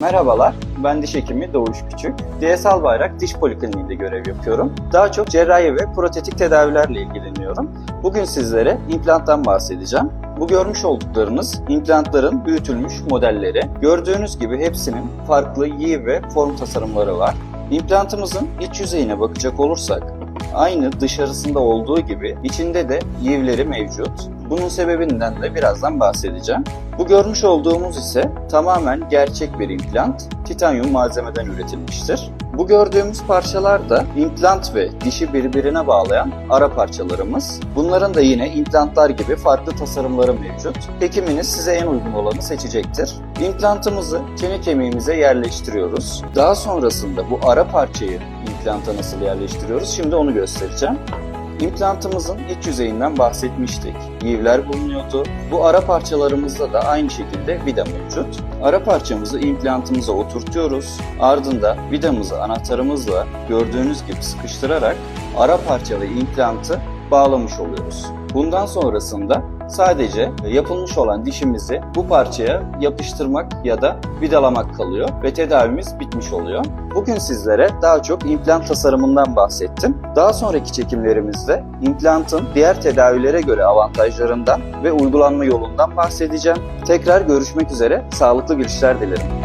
Merhabalar, ben diş hekimi Doğuş Küçük. DSL Bayrak Diş Polikliniğinde görev yapıyorum. Daha çok cerrahi ve protetik tedavilerle ilgileniyorum. Bugün sizlere implanttan bahsedeceğim. Bu görmüş olduklarınız implantların büyütülmüş modelleri. Gördüğünüz gibi hepsinin farklı yiğ ve form tasarımları var. İmplantımızın iç yüzeyine bakacak olursak aynı dışarısında olduğu gibi içinde de yivleri mevcut. Bunun sebebinden de birazdan bahsedeceğim. Bu görmüş olduğumuz ise tamamen gerçek bir implant, titanyum malzemeden üretilmiştir. Bu gördüğümüz parçalar da implant ve dişi birbirine bağlayan ara parçalarımız. Bunların da yine implantlar gibi farklı tasarımları mevcut. Hekiminiz size en uygun olanı seçecektir. İmplantımızı çene kemiğimize yerleştiriyoruz. Daha sonrasında bu ara parçayı implanta nasıl yerleştiriyoruz şimdi onu göstereceğim. İmplantımızın iç yüzeyinden bahsetmiştik. Yivler bulunuyordu. Bu ara parçalarımızda da aynı şekilde vida mevcut. Ara parçamızı implantımıza oturtuyoruz. Ardında vidamızı anahtarımızla gördüğünüz gibi sıkıştırarak ara parça ve implantı bağlamış oluyoruz. Bundan sonrasında sadece yapılmış olan dişimizi bu parçaya yapıştırmak ya da vidalamak kalıyor ve tedavimiz bitmiş oluyor. Bugün sizlere daha çok implant tasarımından bahsettim. Daha sonraki çekimlerimizde implantın diğer tedavilere göre avantajlarından ve uygulanma yolundan bahsedeceğim. Tekrar görüşmek üzere, sağlıklı bir dilerim.